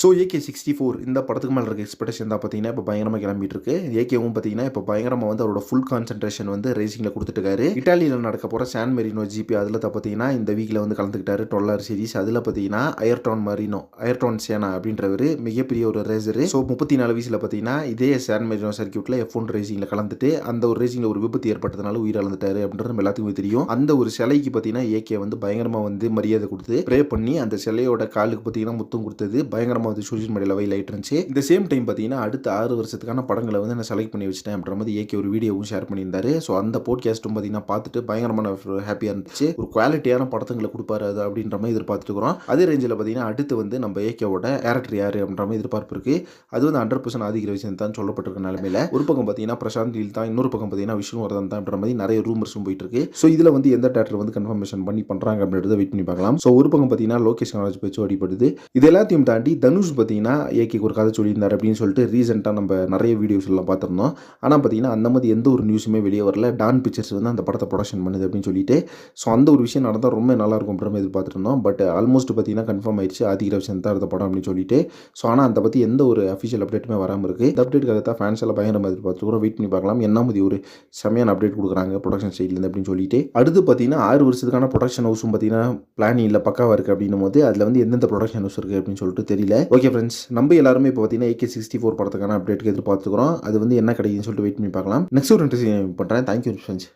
So AK sixty four இந்த படத்துக்கு மேலே இருக்க எக்ஸ்பெக்டேஷன் தான் பார்த்தீங்கன்னா இப்போ பயங்கரமாக கிளம்பிட்டு இருக்கு ஏகேவும் பார்த்தீங்கன்னா இப்போ பயங்கரமாக வந்து அவரோட ஃபுல் கான்சன்ட்ரேஷன் வந்து ரேசிங்கில் கொடுத்துட்டுருக்காரு இட்டாலியில் நடக்க போகிற சான் மெரினோ ஜிபி அதில் தான் பார்த்தீங்கன்னா இந்த வீக்கில் வந்து கலந்துக்கிட்டாரு. டொல்லார் சீரிஸ் அதில் பார்த்தீங்கன்னா அயர்டான் மரினோ அயர்டான் சேனா அப்படின்றவர் மிகப்பெரிய ஒரு ரேசரு ஸோ முப்பத்தி நாலு வயசில் பார்த்தீங்கன்னா இதே சான் மெரினோ சர்க்கியூட்டில் எஃப் ஒன் ரேசிங்கில் கலந்துட்டு அந்த ஒரு ரேசிங்கில் ஒரு விபத்து ஏற்பட்டதுனால உயிரிழந்துட்டாரு அப்படின்றது நம்ம எல்லாத்துக்குமே தெரியும். அந்த ஒரு சிலைக்கு பார்த்தீங்கன்னா ஏகே வந்து பயங்கரமாக வந்து மரியாதை கொடுத்து ப்ரே பண்ணி அந்த சிலையோட காலுக்கு பார்த்தீங்கன்னா முத்தம் கொடுத்தது. பயங்கரமாக வந்து சோஷியல் மீடியாவில் வைல் ஆயிட்டு இருந்துச்சு. இந்த சேம் டைம் பார்த்தீங்கன்னா அடுத்த ஆறு வருஷத்துக்கான படங்களை வந்து நான் செலக்ட் பண்ணி வச்சிட்டேன் அப்படின்ற மாதிரி ஏகே ஒரு வீடியோவும் ஷேர் பண்ணியிருந்தாரு. ஸோ அந்த போட்காஸ்ட்டும் பார்த்தீங்கன்னா பார்த்துட்டு பயங்கரமான ஹாப்பியாக இருந்துச்சு. ஒரு குவாலிட்டியான படத்துங்களை கொடுப்பாரு அது அப்படின்ற மாதிரி எதிர்பார்த்துட்டு இருக்கிறோம். அதே ரேஞ்சில் பார்த்தீங்கன்னா அடுத்து வந்து நம்ம ஏகேவோட டேரக்டர் யார் அப்படின்ற மாதிரி எதிர்பார்ப்பு இருக்குது அது வந்து ஹண்ட்ரட் பர்சன்ட் ஆதிக்க விஷயம் தான் சொல்லப்பட்டிருக்க நிலமையில. ஒரு பக்கம் பார்த்தீங்கன்னா பிரசாந்த் லீல் தான். இன்னொரு பக்கம் பார்த்தீங்கன்னா விஷ்ணுவர்தன் தான் மாதிரி நிறைய ரூமர்ஸும் போயிட்டு இருக்கு. ஸோ இதில் வந்து எந்த டேரக்டர் வந்து கன்ஃபர்மேஷன் பண்ணி பண்ணுறாங்க அப்படின்றத வெயிட் பண்ணி பார்க்கலாம். ஸோ ஒரு பக்கம் பார்த்தீங்கன்னா லோகேஷ் கனராஜ் பேச்சு அடிப்படுது இது எல்லாத்தையும் தாண்டி தனுஷ் பார்த்தீங்கன்னா ஏகேக்கு ஒரு கதை சொல்லியிருந்தார் அப்படின்னு சொல்லிட்டு ரீசெண்டாக நம்ம நிறைய வீடியோஸ் எல்லாம் பார்த்துருந்தோம். ஆனால் பார்த்தீங்கன்னா அந்த மாதிரி எந்த ஒரு நியூஸுமே வெளியே வரல. டான் பிக்சர்ஸ் வந்து அந்த படத்தை ப்ரொடக்ஷன் பண்ணுது அப்படின்னு சொல்லிட்டு. ஸோ அந்த ஒரு விஷயம் நடந்தால் ரொம்ப நல்லா இருக்கும் அப்படின்ற பார்த்துருந்தோம் பட் ஆல்மோஸ்ட் பார்த்தீங்கன்னா கன்ஃபார்ம் ஆயிடுச்சு. ஆதிக ரவிசன் தான் இந்த படம் அப்படின்னு சொல்லிட்டு. ஸோ ஆனால் அந்த பற்றி எந்த ஒரு அஃபிஷியல் அப்டேட்டுமே வராமல் இருக்குது இந்த அப்டேட்டுக்காக தான் ஃபேன்ஸ் எல்லாம் பயங்கரமாக எதிர்பார்த்துருக்கோம் வெயிட் பண்ணி பார்க்கலாம். என்ன மாதிரி ஒரு செமையான அப்டேட் கொடுக்குறாங்க ப்ரொடக்ஷன் சைட்லேருந்து அப்படின்னு சொல்லிட்டு. அடுத்து பார்த்தீங்கன்னா ஆறு வருஷத்துக்கான ப்ரொடக்ஷன் ஹவுஸும் பார்த்தீங்கன்னா பிளானிங் இல்லை பக்காவாக இருக்குது அப்படின்னும் போது அதில் வந்து எந்தெந்த ப்ரொடக்ஷன் ஹவுஸ் இருக்குது அப்படின்னு சொல்லிட்டு தெரியல. ஓகே ஃப்ரெண்ட்ஸ் நம்ம எல்லாருமே இப்போ பார்த்தீங்கன்னா ஏகே சிக்ஸ்டி ஃபோர் படத்துக்கான அப்டேட்டுக்கு எதிர்பார்த்துக்கிறோம். அது வந்து என்ன கிடைக்குன்னு சொல்லிட்டு வெயிட் பண்ணி பார்க்கலாம். நெக்ஸ்ட் ஒரு இன்ட்ரெஸ்டிங் பண்ணுறேன் தேங்க்யூ ஃப்ரெண்ட்ஸ்